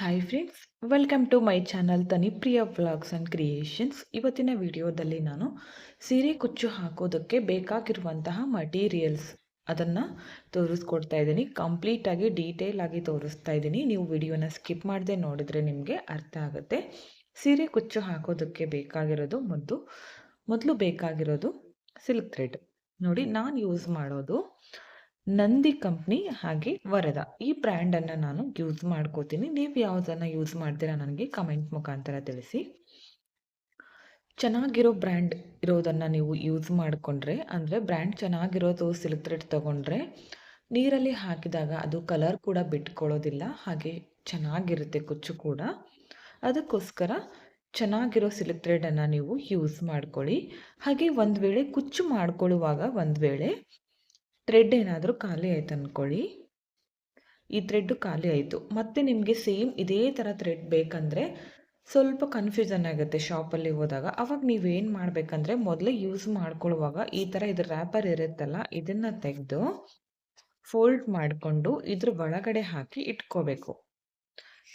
Hi friends welcome to my channel Tanipriya vlogs and creations ಇವತ್ತಿನ ವಿಡಿಯೋದಲ್ಲಿ ನಾನು ಸೀರೆ ಕುಚ್ಚು ಹಾಕೋದಕ್ಕೆ ಬೇಕಾಗಿರುವಂತಹ ಮಟೀರಿಯಲ್ಸ್ ಅದನ್ನು ತೋರಿಸ್ಕೊಡ್ತಾ ಇದ್ದೀನಿ. ಕಂಪ್ಲೀಟಾಗಿ ಡೀಟೇಲ್ ಆಗಿ ತೋರಿಸ್ತಾ ಇದ್ದೀನಿ. ನೀವು ವಿಡಿಯೋನ ಸ್ಕಿಪ್ ಮಾಡದೆ ನೋಡಿದ್ರೆ ನಿಮಗೆ ಅರ್ಥ ಆಗುತ್ತೆ. ಸೀರೆ ಕುಚ್ಚು ಹಾಕೋದಕ್ಕೆ ಬೇಕಾಗಿರೋದು ಮೊದಲು ಮೊದಲು ಬೇಕಾಗಿರೋದು ಸಿಲ್ಕ್ ಥ್ರೆಡ್ ನೋಡಿ, ನಾನು ಯೂಸ್ ಮಾಡೋದು ನಂದಿ ಕಂಪ್ನಿ ಹಾಗೆ ವರದ. ಈ ಬ್ರ್ಯಾಂಡನ್ನು ನಾನು ಯೂಸ್ ಮಾಡ್ಕೋತೀನಿ. ನೀವು ಯಾವುದನ್ನು ಯೂಸ್ ಮಾಡ್ತೀರಾ ನನಗೆ ಕಮೆಂಟ್ ಮುಖಾಂತರ ತಿಳಿಸಿ. ಚೆನ್ನಾಗಿರೋ ಬ್ರ್ಯಾಂಡ್ ಇರೋದನ್ನು ನೀವು ಯೂಸ್ ಮಾಡಿಕೊಂಡ್ರೆ, ಅಂದರೆ ಬ್ರ್ಯಾಂಡ್ ಚೆನ್ನಾಗಿರೋದು ಸಿಲ್ಕ್ ಥ್ರೆಡ್ ತೊಗೊಂಡ್ರೆ, ನೀರಲ್ಲಿ ಹಾಕಿದಾಗ ಅದು ಕಲರ್ ಕೂಡ ಬಿಟ್ಕೊಳ್ಳೋದಿಲ್ಲ, ಹಾಗೆ ಚೆನ್ನಾಗಿರುತ್ತೆ ಕುಚ್ಚು ಕೂಡ. ಅದಕ್ಕೋಸ್ಕರ ಚೆನ್ನಾಗಿರೋ ಸಿಲ್ಕ್ ಥ್ರೆಡನ್ನು ನೀವು ಯೂಸ್ ಮಾಡ್ಕೊಳ್ಳಿ. ಹಾಗೆ ಒಂದು ವೇಳೆ ಕುಚ್ಚು ಮಾಡ್ಕೊಳ್ಳುವಾಗ ಒಂದು ವೇಳೆ ಥ್ರೆಡ್ ಏನಾದರೂ ಖಾಲಿ ಆಯ್ತು ಅಂದ್ಕೊಳ್ಳಿ ಈ ಥ್ರೆಡ್ ಖಾಲಿ ಆಯಿತು. ಮತ್ತೆ ನಿಮಗೆ ಸೇಮ್ ಇದೇ ಥರ ಥ್ರೆಡ್ ಬೇಕಂದರೆ ಸ್ವಲ್ಪ ಕನ್ಫ್ಯೂಷನ್ ಆಗುತ್ತೆ ಶಾಪಲ್ಲಿ ಹೋದಾಗ. ಅವಾಗ ನೀವೇನು ಮಾಡಬೇಕಂದ್ರೆ ಮೊದಲೇ ಯೂಸ್ ಮಾಡ್ಕೊಳ್ಳುವಾಗ ಈ ಥರ ಇದ್ರ ರ್ಯಾಪರ್ ಇರುತ್ತಲ್ಲ, ಇದನ್ನು ತೆಗೆದು ಫೋಲ್ಡ್ ಮಾಡಿಕೊಂಡು ಇದ್ರ ಒಳಗಡೆ ಹಾಕಿ ಇಟ್ಕೋಬೇಕು.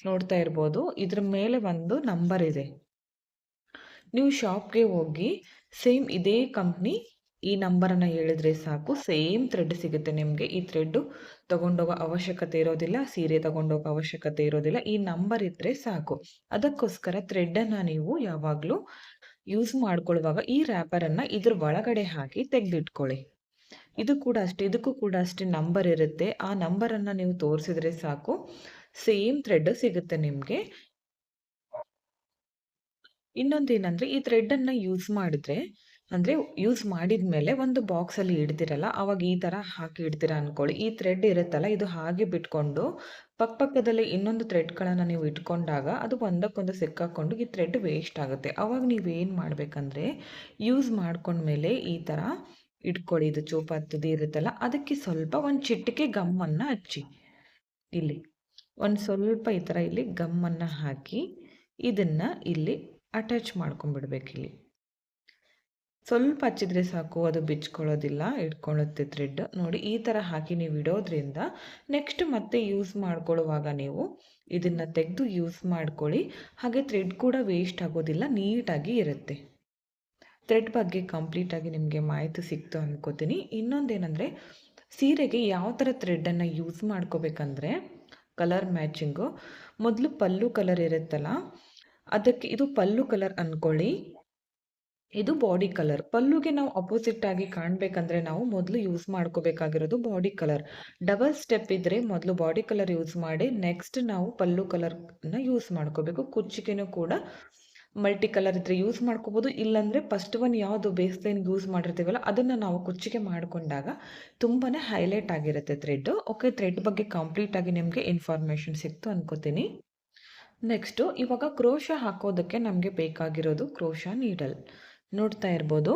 ನೋಡ್ತಾ ಇರ್ಬೋದು, ಇದ್ರ ಮೇಲೆ ಒಂದು ನಂಬರ್ ಇದೆ. ನೀವು ಶಾಪ್ಗೆ ಹೋಗಿ ಸೇಮ್ ಇದೇ ಕಂಪ್ನಿ ಈ ನಂಬರನ್ನು ಹೇಳಿದ್ರೆ ಸಾಕು. ಸೇಮ್ ಥ್ರೆಡ್ ಸಿಗುತ್ತೆ ನಿಮಗೆ. ಈ ಥ್ರೆಡ್ಡು ತೊಗೊಂಡೋಗೋ ಅವಶ್ಯಕತೆ ಇರೋದಿಲ್ಲ, ಸೀರೆ ತೊಗೊಂಡೋಗೋ ಅವಶ್ಯಕತೆ ಇರೋದಿಲ್ಲ. ಈ ನಂಬರ್ ಇದ್ದರೆ ಸಾಕು. ಅದಕ್ಕೋಸ್ಕರ ಥ್ರೆಡ್ಡನ್ನು ನೀವು ಯಾವಾಗಲೂ ಯೂಸ್ ಮಾಡ್ಕೊಳ್ಳುವಾಗ ಈ ರ್ಯಾಪರನ್ನು ಇದ್ರ ಒಳಗಡೆ ಹಾಕಿ ತೆಗೆದಿಟ್ಕೊಳ್ಳಿ. ಇದು ಕೂಡ ಅಷ್ಟೇ, ಇದಕ್ಕೂ ಕೂಡ ಅಷ್ಟೇ ನಂಬರ್ ಇರುತ್ತೆ. ಆ ನಂಬರನ್ನು ನೀವು ತೋರಿಸಿದ್ರೆ ಸಾಕು. ಸೇಮ್ ಥ್ರೆಡ್ ಸಿಗುತ್ತೆ ನಿಮಗೆ. ಇನ್ನೊಂದೇನಂದರೆ ಈ ಥ್ರೆಡ್ಡನ್ನು ಯೂಸ್ ಮಾಡಿದ್ರೆ ಅಂದರೆ ಯೂಸ್ ಮಾಡಿದ ಮೇಲೆ ಒಂದು ಬಾಕ್ಸಲ್ಲಿ ಇಡ್ತಿರಲ್ಲ ಆವಾಗ ಈ ಥರ ಹಾಕಿ ಇಡ್ತೀರ ಅಂದ್ಕೊಳ್ಳಿ ಈ ಥ್ರೆಡ್ ಇರುತ್ತಲ್ಲ, ಇದು ಹಾಗೆ ಬಿಟ್ಕೊಂಡು ಪಕ್ಕಪಕ್ಕದಲ್ಲಿ ಇನ್ನೊಂದು ಥ್ರೆಡ್ಗಳನ್ನು ನೀವು ಇಟ್ಕೊಂಡಾಗ ಅದು ಒಂದಕ್ಕೊಂದು ಸಿಕ್ಕಾಕೊಂಡು ಈ ಥ್ರೆಡ್ ವೇಸ್ಟ್ ಆಗುತ್ತೆ. ಆವಾಗ ನೀವೇನು ಮಾಡಬೇಕಂದ್ರೆ ಯೂಸ್ ಮಾಡ್ಕೊಂಡ್ಮೇಲೆ ಈ ಥರ ಇಟ್ಕೊಳ್ಳಿ. ಇದು ಚೂಪಾತದ್ದು ಇರುತ್ತಲ್ಲ, ಅದಕ್ಕೆ ಸ್ವಲ್ಪ ಒಂದು ಚಿಟಿಕೆ ಗಮ್ಮನ್ನು ಹಚ್ಚಿ. ಇಲ್ಲಿ ಒಂದು ಸ್ವಲ್ಪ ಈ ಥರ ಇಲ್ಲಿ ಗಮ್ಮನ್ನು ಹಾಕಿ, ಇದನ್ನು ಇಲ್ಲಿ ಅಟ್ಯಾಚ್ ಮಾಡ್ಕೊಂಬಿಡ್ಬೇಕು ಇಲ್ಲಿ. ಸ್ವಲ್ಪ ಹಚ್ಚಿದ್ರೆ ಸಾಕು, ಅದು ಬಿಚ್ಕೊಳ್ಳೋದಿಲ್ಲ, ಇಟ್ಕೊಳ್ಳುತ್ತೆ ಥ್ರೆಡ್ ನೋಡಿ, ಈ ಥರ ಹಾಕಿ ನೀವು ಇಡೋದ್ರಿಂದ ನೆಕ್ಸ್ಟ್ ಮತ್ತೆ ಯೂಸ್ ಮಾಡ್ಕೊಳ್ಳುವಾಗ ನೀವು ಇದನ್ನು ತೆಗೆದು ಯೂಸ್ ಮಾಡ್ಕೊಳ್ಳಿ. ಹಾಗೆ ಥ್ರೆಡ್ ಕೂಡ ವೇಸ್ಟ್ ಆಗೋದಿಲ್ಲ, ನೀಟಾಗಿ ಇರುತ್ತೆ. ಥ್ರೆಡ್ ಬಗ್ಗೆ ಕಂಪ್ಲೀಟಾಗಿ ನಿಮಗೆ ಮಾಹಿತಿ ಸಿಕ್ತು ಅನ್ಕೋತೀನಿ. ಇನ್ನೊಂದೇನೆಂದರೆ, ಸೀರೆಗೆ ಯಾವ ಥರ ಥ್ರೆಡ್ಡನ್ನು ಯೂಸ್ ಮಾಡ್ಕೋಬೇಕಂದ್ರೆ ಕಲರ್ ಮ್ಯಾಚಿಂಗು ಮೊದಲು ಪಲ್ಲು ಕಲರ್ ಇರುತ್ತಲ್ಲ, ಅದಕ್ಕೆ ಇದು ಪಲ್ಲು ಕಲರ್ ಅಂದ್ಕೊಳ್ಳಿ ಇದು ಬಾಡಿ ಕಲರ್ ಪಲ್ಲುಗೆ ನಾವು ಅಪೋಸಿಟ್ ಆಗಿ ಕಾಣಬೇಕಂದ್ರೆ ನಾವು ಮೊದಲು ಯೂಸ್ ಮಾಡ್ಕೋಬೇಕಾಗಿರೋದು ಬಾಡಿ ಕಲರ್ ಡಬಲ್ ಸ್ಟೆಪ್ ಇದ್ದರೆ ಮೊದಲು ಬಾಡಿ ಕಲರ್ ಯೂಸ್ ಮಾಡಿ ನೆಕ್ಸ್ಟ್ ನಾವು ಪಲ್ಲು ಕಲರ್ನ ಯೂಸ್ ಮಾಡ್ಕೋಬೇಕು. ಕುಚ್ಚಿಗೆನೂ ಕೂಡ ಮಲ್ಟಿ ಕಲರ್ ಇದ್ರೆ ಯೂಸ್ ಮಾಡ್ಕೋಬೋದು. ಇಲ್ಲಾಂದರೆ ಫಸ್ಟ್ ಒನ್ ಯಾವುದು ಬೇಸ್ ಲೈನ್ ಯೂಸ್ ಮಾಡಿರ್ತೀವಲ್ಲ, ಅದನ್ನು ನಾವು ಕುಚ್ಚಿಗೆ ಮಾಡಿಕೊಂಡಾಗ ತುಂಬಾ ಹೈಲೈಟ್ ಆಗಿರುತ್ತೆ ಥ್ರೆಡ್ ಓಕೆ ಥ್ರೆಡ್ ಬಗ್ಗೆ ಕಂಪ್ಲೀಟಾಗಿ ನಿಮಗೆ ಇನ್ಫಾರ್ಮೇಷನ್ ಸಿಕ್ತು ಅನ್ಕೋತೀನಿ. ನೆಕ್ಸ್ಟು ಇವಾಗ ಕ್ರೋಶ ಹಾಕೋದಕ್ಕೆ ನಮಗೆ ಬೇಕಾಗಿರೋದು ಕ್ರೋಶ ನೀಡಲ್ ನೋಡ್ತಾ ಇರ್ಬೋದು.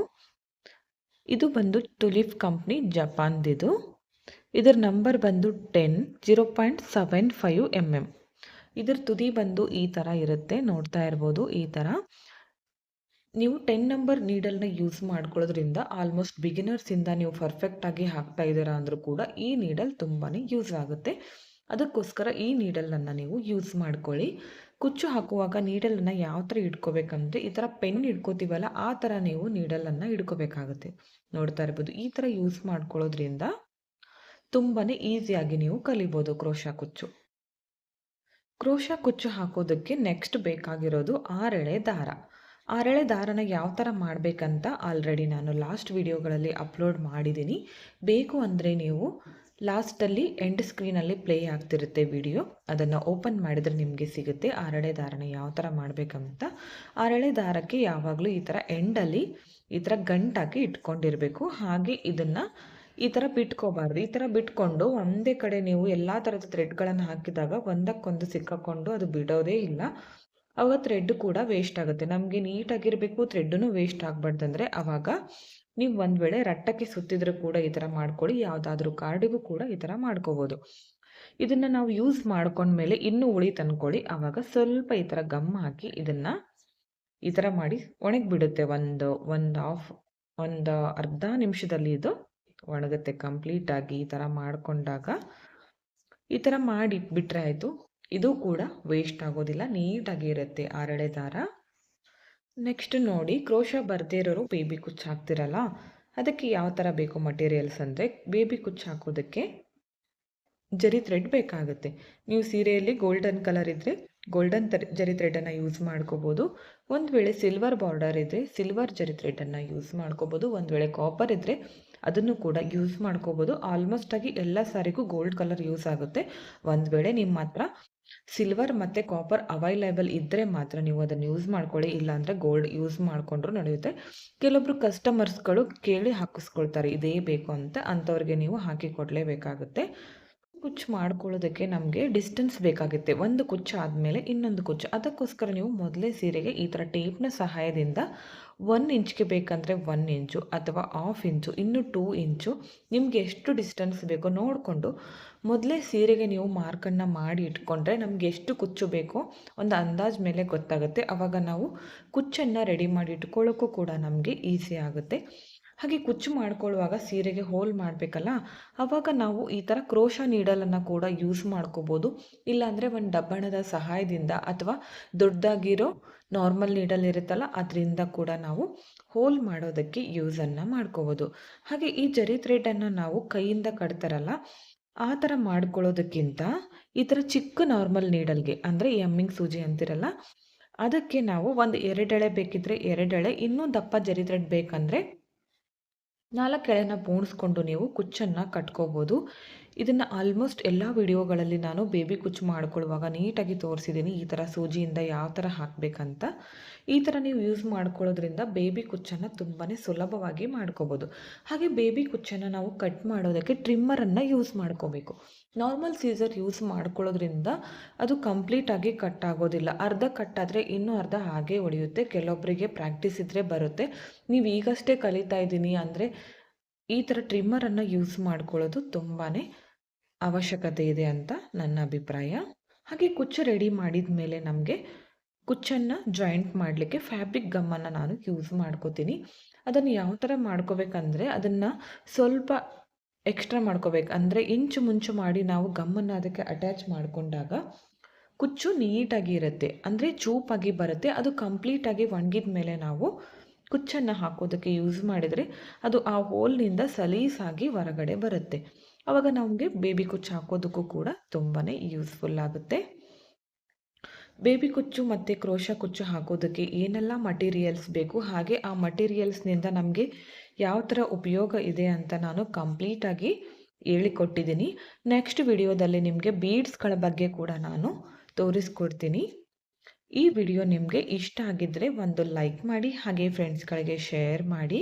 ಇದು ಬಂದು ಟುಲಿಫ್ ಕಂಪ್ನಿ ಜಪಾನ್ದಿದು. ಇದರ ನಂಬರ್ ಬಂದು ten, zero point seven five M M ಇದರ ತುದಿ ಬಂದು ಈ ಥರ ಇರುತ್ತೆ, ನೋಡ್ತಾ ಇರ್ಬೋದು ಈ ಥರ ನೀವು ಟೆನ್ ನಂಬರ್ ನೀಡಲ್ನ ಯೂಸ್ ಮಾಡ್ಕೊಳ್ಳೋದ್ರಿಂದ ಆಲ್ಮೋಸ್ಟ್ ಬಿಗಿನರ್ಸಿಂದ ನೀವು ಪರ್ಫೆಕ್ಟಾಗಿ ಹಾಕ್ತಾ ಇದ್ದೀರಾ ಅಂದರೂ ಕೂಡ ಈ ನೀಡಲ್ ತುಂಬಾ ಯೂಸ್ ಆಗುತ್ತೆ. ಅದಕ್ಕೋಸ್ಕರ ಈ ನೀಡಲನ್ನು ನೀವು ಯೂಸ್ ಮಾಡ್ಕೊಳ್ಳಿ. ಕುಚ್ಚು ಹಾಕುವಾಗ ನೀಡಲನ್ನು ಯಾವ ಥರ ಇಟ್ಕೋಬೇಕಂದ್ರೆ ಈ ಥರ ಪೆನ್ ಇಟ್ಕೋತೀವಲ್ಲ ಆ ಥರ ನೀವು ನೀಡಲನ್ನು ಇಟ್ಕೋಬೇಕಾಗುತ್ತೆ. ನೋಡ್ತಾ ಇರ್ಬೋದು. ಈ ಥರ ಯೂಸ್ ಮಾಡ್ಕೊಳ್ಳೋದ್ರಿಂದ ತುಂಬಾ ಈಸಿಯಾಗಿ ನೀವು ಕಲಿಬೋದು ಕ್ರೋಶ ಕುಚ್ಚು. ಕ್ರೋಶ ಕುಚ್ಚು ಹಾಕೋದಕ್ಕೆ ನೆಕ್ಸ್ಟ್ ಬೇಕಾಗಿರೋದು ಆರೆಳೆ ದಾರ. ಆರೆಳೆ ದಾರನ ಯಾವ ಥರ ಮಾಡಬೇಕಂತ ಆಲ್ರೆಡಿ ನಾನು ಲಾಸ್ಟ್ ವಿಡಿಯೋಗಳಲ್ಲಿ ಅಪ್ಲೋಡ್ ಮಾಡಿದ್ದೀನಿ ಬೇಕು ಅಂದರೆ ನೀವು ಲಾಸ್ಟಲ್ಲಿ ಎಂಡ್ ಸ್ಕ್ರೀನಲ್ಲಿ ಪ್ಲೇ ಆಗ್ತಿರುತ್ತೆ ವಿಡಿಯೋ. ಅದನ್ನು ಓಪನ್ ಮಾಡಿದರೆ ನಿಮಗೆ ಸಿಗುತ್ತೆ. ಆರಳೆ ದಾರನ ಯಾವ ಥರ ಮಾಡಬೇಕಂತ. ಆರಳೆ ದಾರಕ್ಕೆ ಯಾವಾಗಲೂ ಈ ಥರ ಎಂಡಲ್ಲಿ ಈ ಥರ ಗಂಟಾಕಿ ಇಟ್ಕೊಂಡಿರಬೇಕು. ಹಾಗೆ ಇದನ್ನು ಈ ಥರ ಬಿಟ್ಕೋಬಾರ್ದು. ಈ ಥರ ಬಿಟ್ಕೊಂಡು ಒಂದೇ ಕಡೆ ನೀವು ಎಲ್ಲ ಥರದ ಥ್ರೆಡ್ಗಳನ್ನು ಹಾಕಿದಾಗ ಒಂದಕ್ಕೊಂದು ಸಿಕ್ಕಾಕೊಂಡು ಅದು ಬಿಡೋದೇ ಇಲ್ಲ. ಅವಾಗ ಥ್ರೆಡ್ ಕೂಡ ವೇಸ್ಟ್ ಆಗುತ್ತೆ. ನಮಗೆ ನೀಟಾಗಿರಬೇಕು ಥ್ರೆಡ್ಡೂ ವೇಸ್ಟ್ ಆಗಬಾರ್ದಂದ್ರೆ ಆವಾಗ ನೀವು ಒಂದು ವೇಳೆ ರಟ್ಟಕ್ಕೆ ಸುತ್ತಿದ್ರೂ ಕೂಡ ಈ ಥರ ಮಾಡ್ಕೊಳ್ಳಿ, ಯಾವುದಾದ್ರೂ ಕಾರ್ಡಿಗೂ ಕೂಡ ಈ ಥರ ಮಾಡ್ಕೋಬೋದು. ಇದನ್ನು ನಾವು ಯೂಸ್ ಮಾಡ್ಕೊಂಡ್ಮೇಲೆ ಇನ್ನೂ ಉಳಿ ತಂದ್ಕೊಳ್ಳಿ ಆವಾಗ ಸ್ವಲ್ಪ ಈ ಥರ ಗಮ್ ಹಾಕಿ ಇದನ್ನು ಈ ಥರ ಮಾಡಿ ಒಣಗಿಬಿಡುತ್ತೆ. ಒಂದು ಒಂದು ಆಫ್ ಒಂದು ಅರ್ಧ ನಿಮಿಷದಲ್ಲಿ ಇದು ಒಣಗುತ್ತೆ. ಕಂಪ್ಲೀಟಾಗಿ ಈ ಥರ ಮಾಡಿಕೊಂಡಾಗ ಈ ಥರ ಮಾಡಿಟ್ಬಿಟ್ರೆ ಆಯಿತು. ಇದು ಕೂಡ ವೇಸ್ಟ್ ಆಗೋದಿಲ್ಲ, ನೀಟಾಗಿ ಇರುತ್ತೆ. ಆರಳೆ ದಾರ. ನೆಕ್ಸ್ಟ್ ನೋಡಿ, ಕ್ರೋಶ ಬರದೇ ಇರೋರು ಬೇಬಿ ಕುಚ್ಚು ಹಾಕ್ತಿರಲ್ಲ, ಅದಕ್ಕೆ ಯಾವ ಥರ ಬೇಕು ಮಟೀರಿಯಲ್ಸ್ ಅಂದರೆ ಬೇಬಿ ಕುಚ್ಚು ಹಾಕೋದಕ್ಕೆ ಜರಿ ಥ್ರೆಡ್ ಬೇಕಾಗುತ್ತೆ. ನೀವು ಸೀರೆಯಲ್ಲಿ ಗೋಲ್ಡನ್ ಕಲರ್ ಇದ್ದರೆ ಗೋಲ್ಡನ್ ಜರಿ ಥ್ರೆಡನ್ನು ಯೂಸ್ ಮಾಡ್ಕೋಬೋದು. ಒಂದು ವೇಳೆ ಸಿಲ್ವರ್ ಬಾರ್ಡರ್ ಇದ್ದರೆ ಸಿಲ್ವರ್ ಜರಿ ಥ್ರೆಡನ್ನು ಯೂಸ್ ಮಾಡ್ಕೋಬೋದು. ಒಂದು ವೇಳೆ ಕಾಪರ್ ಇದ್ದರೆ ಅದನ್ನು ಕೂಡ ಯೂಸ್ ಮಾಡ್ಕೋಬೋದು. ಆಲ್ಮೋಸ್ಟಾಗಿ ಎಲ್ಲ ಸಾರಿಗೂ ಗೋಲ್ಡ್ ಕಲರ್ ಯೂಸ್ ಆಗುತ್ತೆ. ಒಂದು ವೇಳೆ ನಿಮ್ಮ ಹತ್ರ ಸಿಲ್ವರ್ ಮತ್ತು ಕಾಪರ್ ಅವೈಲೇಬಲ್ ಇದ್ದರೆ ಮಾತ್ರ ನೀವು ಅದನ್ನು ಯೂಸ್ ಮಾಡ್ಕೊಳ್ಳಿ, ಇಲ್ಲಾಂದರೆ ಗೋಲ್ಡ್ ಯೂಸ್ ಮಾಡಿಕೊಂಡ್ರೂ ನಡೆಯುತ್ತೆ. ಕೆಲವೊಬ್ಬರು ಕಸ್ಟಮರ್ಸ್ಗಳು ಕೇಳಿ ಹಾಕಿಸ್ಕೊಳ್ತಾರೆ, ಇದೇ ಬೇಕು ಅಂತ ಅಂಥವ್ರಿಗೆ ನೀವು ಹಾಕಿ ಕೊಡಲೇಬೇಕಾಗುತ್ತೆ. ಕುಚ್ಚು ಮಾಡ್ಕೊಳ್ಳೋದಕ್ಕೆ ನಮಗೆ ಡಿಸ್ಟೆನ್ಸ್ ಬೇಕಾಗುತ್ತೆ. ಒಂದು ಕುಚ್ಚು ಆದಮೇಲೆ ಇನ್ನೊಂದು ಕುಚ್ಚು. ಅದಕ್ಕೋಸ್ಕರ ನೀವು ಮೊದಲೇ ಸೀರೆಗೆ ಈ ಥರ ಟೇಪ್ನ ಸಹಾಯದಿಂದ ಒನ್ ಇಂಚ್ಗೆ ಬೇಕಂದರೆ ಒನ್ ಇಂಚು ಅಥವಾ ಹಾಫ್ ಇಂಚು ಇನ್ನು ಟೂ ಇಂಚು ನಿಮಗೆ ಎಷ್ಟು ಡಿಸ್ಟೆನ್ಸ್ ಬೇಕೋ ನೋಡಿಕೊಂಡು ಮೊದಲೇ ಸೀರೆಗೆ ನೀವು ಮಾರ್ಕನ್ನು ಮಾಡಿ ಇಟ್ಕೊಂಡ್ರೆ ನಮಗೆ ಎಷ್ಟು ಕುಚ್ಚು ಬೇಕೋ ಒಂದು ಅಂದಾಜು ಮೇಲೆ ಗೊತ್ತಾಗುತ್ತೆ. ಆವಾಗ ನಾವು ಕುಚ್ಚನ್ನು ರೆಡಿ ಮಾಡಿ ಇಟ್ಕೊಳ್ಳೋಕ್ಕೂ ಕೂಡ ನಮಗೆ ಈಸಿ ಆಗುತ್ತೆ. ಹಾಗೆ ಕುಚ್ಚು ಮಾಡ್ಕೊಳ್ಳುವಾಗ ಸೀರೆಗೆ ಹೋಲ್ ಮಾಡಬೇಕಲ್ಲ ಆವಾಗ ನಾವು ಈ ಥರ ಕ್ರೋಶ ನೀಡಲನ್ನು ಕೂಡ ಯೂಸ್ ಮಾಡ್ಕೋಬೋದು. ಇಲ್ಲಾಂದರೆ ಒಂದು ಡಬ್ಬಣದ ಸಹಾಯದಿಂದ ಅಥವಾ ದೊಡ್ಡದಾಗಿರೋ ನಾರ್ಮಲ್ ನೀಡಲ್ ಇರುತ್ತಲ್ಲ, ಅದರಿಂದ ಕೂಡ ನಾವು ಹೋಲ್ ಮಾಡೋದಕ್ಕೆ ಯೂಸನ್ನು ಮಾಡ್ಕೋಬೋದು. ಹಾಗೆ ಈ ಜರಿ ಥ್ರೆಡನ್ನು ನಾವು ಕೈಯಿಂದ ಕಟ್ತಾರಲ್ಲ, ಆ ಥರ ಮಾಡ್ಕೊಳ್ಳೋದಕ್ಕಿಂತ ಈ ಥರ ಚಿಕ್ಕ ನಾರ್ಮಲ್ ನೀಡಲ್ಗೆ ಅಂದರೆ ಎಮ್ಮಿಂಗ್ ಸೂಜಿ ಅಂತಿರಲ್ಲ, ಅದಕ್ಕೆ ನಾವು ಒಂದು ಎರಡೆಳೆ ಬೇಕಿದ್ರೆ ಎರಡೆಳೆ ಇನ್ನೂ ದಪ್ಪ ಜರಿ ಥ್ರೆಡ್ ಬೇಕಂದರೆ ನಾಲ್ಕು ಎಳೆನ ಪೋಣಿಸ್ಕೊಂಡು ನೀವು ಕುಚ್ಚನ್ನು ಕಟ್ಕೋಬೋದು. ಇದನ್ನು ಆಲ್ಮೋಸ್ಟ್ ಎಲ್ಲ ವಿಡಿಯೋಗಳಲ್ಲಿ ನಾನು ಬೇಬಿ ಕುಚ್ಚು ಮಾಡ್ಕೊಳ್ಳುವಾಗ ನೀಟಾಗಿ ತೋರಿಸಿದ್ದೀನಿ ಈ ಥರ ಸೂಜಿಯಿಂದ ಯಾವ ಥರ ಹಾಕಬೇಕಂತ. ಈ ಥರ ನೀವು ಯೂಸ್ ಮಾಡ್ಕೊಳ್ಳೋದ್ರಿಂದ ಬೇಬಿ ಕುಚ್ಚನ್ನು ತುಂಬಾ ಸುಲಭವಾಗಿ ಮಾಡ್ಕೋಬೋದು. ಹಾಗೆ ಬೇಬಿ ಕುಚ್ಚನ್ನು ನಾವು ಕಟ್ ಮಾಡೋದಕ್ಕೆ ಟ್ರಿಮ್ಮರನ್ನು ಯೂಸ್ ಮಾಡ್ಕೋಬೇಕು. ನಾರ್ಮಲ್ ಸೀಸರ್ ಯೂಸ್ ಮಾಡ್ಕೊಳ್ಳೋದ್ರಿಂದ ಅದು ಕಂಪ್ಲೀಟಾಗಿ ಕಟ್ ಆಗೋದಿಲ್ಲ. ಅರ್ಧ ಕಟ್ಟಾದರೆ ಇನ್ನೂ ಅರ್ಧ ಹಾಗೆ ಹೊಡೆಯುತ್ತೆ ಕೆಲವೊಬ್ಬರಿಗೆ ಪ್ರಾಕ್ಟೀಸ್ ಇದ್ದರೆ ಬರುತ್ತೆ. ನೀವು ಈಗಷ್ಟೇ ಕಲಿತಾ ಇದ್ದೀನಿ ಅಂದರೆ ಈ ಥರ ಟ್ರಿಮ್ಮರನ್ನು ಯೂಸ್ ಮಾಡ್ಕೊಳ್ಳೋದು ತುಂಬಾ ಅವಶ್ಯಕತೆ ಇದೆ ಅಂತ ನನ್ನ ಅಭಿಪ್ರಾಯ. ಹಾಗೆ ಕುಚ್ಚು ರೆಡಿ ಮಾಡಿದ ಮೇಲೆ ನಮಗೆ ಕುಚ್ಚನ್ನು ಜಾಯಿಂಟ್ ಮಾಡಲಿಕ್ಕೆ ಫ್ಯಾಬ್ರಿಕ್ ಗಮ್ಮನ್ನು ನಾನು ಯೂಸ್ ಮಾಡ್ಕೋತೀನಿ. ಅದನ್ನು ಯಾವ ಥರ ಮಾಡ್ಕೋಬೇಕಂದ್ರೆ ಅದನ್ನು ಸ್ವಲ್ಪ ಎಕ್ಸ್ಟ್ರಾ ಮಾಡ್ಕೋಬೇಕು. ಅಂದರೆ ಇಂಚು ಮುಂಚು ಮಾಡಿ ನಾವು ಗಮ್ಮನ್ನು ಅದಕ್ಕೆ ಅಟ್ಯಾಚ್ ಮಾಡಿಕೊಂಡಾಗ ಕುಚ್ಚು ನೀಟಾಗಿ ಇರುತ್ತೆ. ಅಂದರೆ ಚೂಪಾಗಿ ಬರುತ್ತೆ. ಅದು ಕಂಪ್ಲೀಟಾಗಿ ಒಣಗಿದ ಮೇಲೆ ನಾವು ಕುಚ್ಚನ್ನು ಹಾಕೋದಕ್ಕೆ ಯೂಸ್ ಮಾಡಿದರೆ ಅದು ಆ ಹೋಲ್ನಿಂದ ಸಲೀಸಾಗಿ ಹೊರಗಡೆ ಬರುತ್ತೆ. ಆವಾಗ ನಮಗೆ ಬೇಬಿ ಕುಚ್ಚು ಹಾಕೋದಕ್ಕೂ ಕೂಡ ತುಂಬಾ ಯೂಸ್ಫುಲ್ ಆಗುತ್ತೆ. ಬೇಬಿ ಕುಚ್ಚು ಮತ್ತು ಕ್ರೋಶ ಕುಚ್ಚು ಹಾಕೋದಕ್ಕೆ ಏನೆಲ್ಲ ಮಟೀರಿಯಲ್ಸ್ ಬೇಕು, ಹಾಗೆ ಆ ಮಟೀರಿಯಲ್ಸ್ನಿಂದ ನಮಗೆ ಯಾವ ಥರ ಉಪಯೋಗ ಇದೆ ಅಂತ ನಾನು ಕಂಪ್ಲೀಟಾಗಿ ಹೇಳಿಕೊಟ್ಟಿದ್ದೀನಿ. ನೆಕ್ಸ್ಟ್ ವಿಡಿಯೋದಲ್ಲಿ ನಿಮಗೆ ಬೀಡ್ಸ್ಗಳ ಬಗ್ಗೆ ಕೂಡ ನಾನು ತೋರಿಸ್ಕೊಡ್ತೀನಿ. ಈ ವಿಡಿಯೋ ನಿಮಗೆ ಇಷ್ಟ ಆಗಿದ್ದರೆ ಒಂದು ಲೈಕ್ ಮಾಡಿ, ಹಾಗೆ ಫ್ರೆಂಡ್ಸ್ಗಳಿಗೆ ಶೇರ್ ಮಾಡಿ.